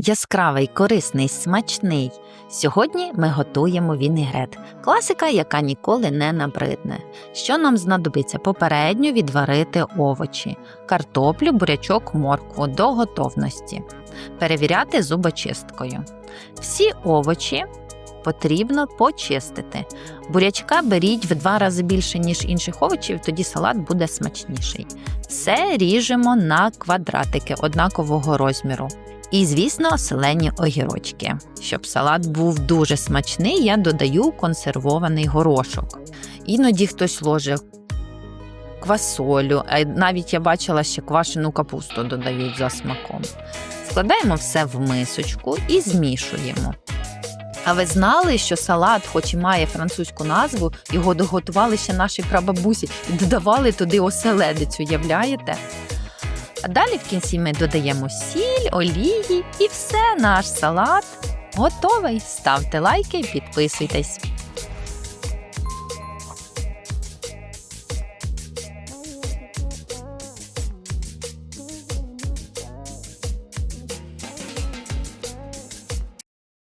Яскравий, корисний, смачний. Сьогодні ми готуємо вінегрет. Класика, яка ніколи не набридне. Що нам знадобиться? Попередньо відварити овочі, картоплю, бурячок, моркву до готовності. Перевіряти зубочисткою. Всі овочі потрібно почистити. Бурячка беріть в два рази більше, ніж інших овочів, тоді салат буде смачніший. Все ріжемо на квадратики однакового розміру. І, звісно, селені огірочки. Щоб салат був дуже смачний, я додаю консервований горошок. Іноді хтось ложить квасолю, а навіть я бачила, що квашену капусту додають за смаком. Складаємо все в мисочку і змішуємо. А ви знали, що салат, хоч і має французьку назву, його доготували ще наші прабабусі і додавали туди оселедицю, уявляєте? А далі в кінці ми додаємо сіль, олії і все, наш салат готовий. Ставте лайки, підписуйтесь.